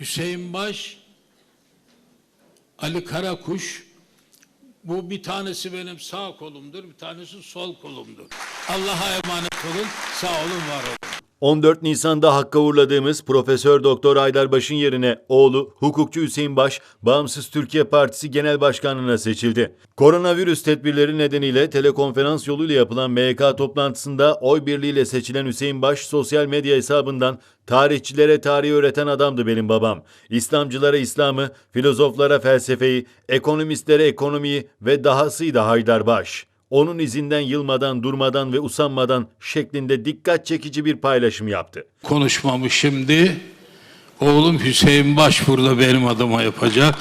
Hüseyin Baş, Ali Karakuş, bu bir tanesi benim sağ kolumdur, bir tanesi sol kolumdur. Allah'a emanet olun, sağ olun, var olun. 14 Nisan'da Hakk'a uğurladığımız Profesör Doktor Aydarbaş'ın yerine oğlu hukukçu Hüseyin Baş, Bağımsız Türkiye Partisi Genel Başkanlığına seçildi. Koronavirüs tedbirleri nedeniyle telekonferans yoluyla yapılan MYK toplantısında oy birliğiyle seçilen Hüseyin Baş sosyal medya hesabından tarihçilere tarihi öğreten adamdı benim babam. İslamcılara İslam'ı, filozoflara felsefeyi, ekonomistlere ekonomiyi ve dahasıydı Haydarbaş onun izinden yılmadan, durmadan ve usanmadan şeklinde dikkat çekici bir paylaşım yaptı. Konuşmamı şimdi oğlum Hüseyin Baş burada benim adıma yapacak.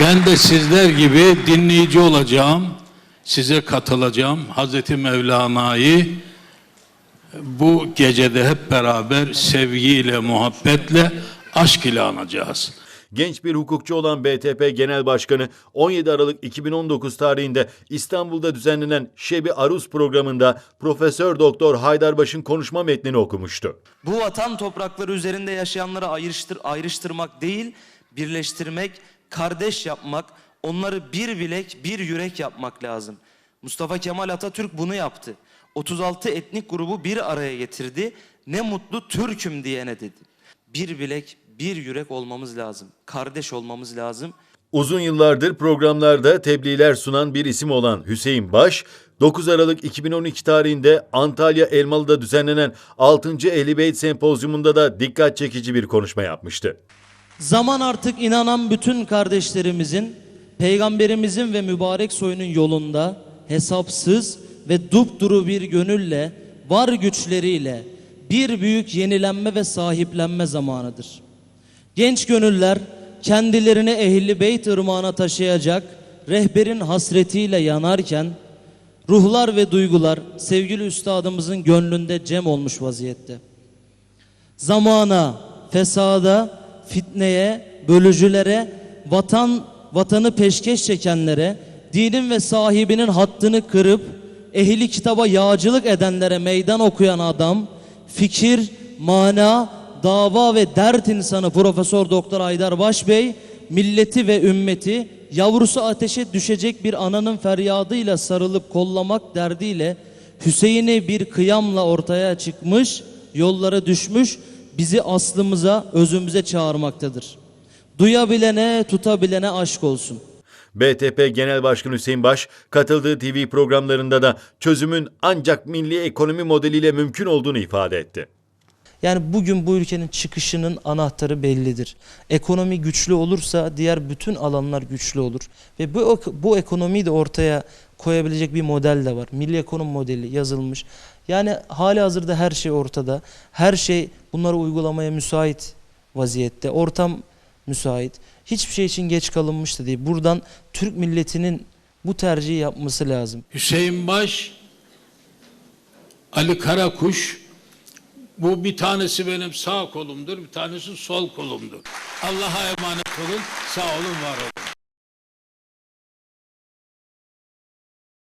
Ben de sizler gibi dinleyici olacağım, size katılacağım. Hazreti Mevlana'yı bu gecede hep beraber sevgiyle, muhabbetle, aşk ile anacağız. Genç bir hukukçu olan BTP Genel Başkanı 17 Aralık 2019 tarihinde İstanbul'da düzenlenen Şebi Aruz programında Profesör Doktor Haydarbaş'ın konuşma metnini okumuştu. Bu vatan toprakları üzerinde yaşayanları ayrıştır, ayrıştırmak değil, birleştirmek, kardeş yapmak, onları bir bilek, bir yürek yapmak lazım. Mustafa Kemal Atatürk bunu yaptı. 36 etnik grubu bir araya getirdi. Ne mutlu Türk'üm diyene dedi. Bir bilek, bir yürek olmamız lazım. Kardeş olmamız lazım. Uzun yıllardır programlarda tebliğler sunan bir isim olan Hüseyin Baş, 9 Aralık 2012 tarihinde Antalya Elmalı'da düzenlenen 6. Ehli Beyt Sempozyumunda da dikkat çekici bir konuşma yapmıştı. Zaman artık inanan bütün kardeşlerimizin, peygamberimizin ve mübarek soyunun yolunda hesapsız ve dupduru bir gönülle, var güçleriyle bir büyük yenilenme ve sahiplenme zamanıdır. Genç gönüller kendilerini ehli beyt ırmağına taşıyacak rehberin hasretiyle yanarken ruhlar ve duygular sevgili üstadımızın gönlünde cem olmuş vaziyette. Zamana, fesada, fitneye, bölücülere, vatan vatanı peşkeş çekenlere, dinin ve sahibinin hattını kırıp ehli kitaba yağcılık edenlere meydan okuyan adam, fikir, mana, dava ve dert insanı Profesör Doktor Aydar Başbey, milleti ve ümmeti yavrusu ateşe düşecek bir ananın feryadıyla sarılıp kollamak derdiyle Hüseyin'i bir kıyamla ortaya çıkmış, yollara düşmüş, bizi aslımıza, özümüze çağırmaktadır. Duyabilene, tutabilene aşk olsun. BTP Genel Başkanı Hüseyin Baş, katıldığı TV programlarında da çözümün ancak milli ekonomi modeliyle mümkün olduğunu ifade etti. Yani bugün bu ülkenin çıkışının anahtarı bellidir. Ekonomi güçlü olursa diğer bütün alanlar güçlü olur. Ve bu, bu ekonomiyi de ortaya koyabilecek bir model de var. Milli ekonomi modeli yazılmış. Yani hali hazırda her şey ortada. Her şey bunları uygulamaya müsait vaziyette. Ortam müsait. Hiçbir şey için geç kalınmış da değil. Buradan Türk milletinin bu tercihi yapması lazım. Hüseyin Baş, Ali Karakuş, bu bir tanesi benim sağ kolumdur, bir tanesi sol kolumdur. Allah'a emanet olun, sağ olun, var olun.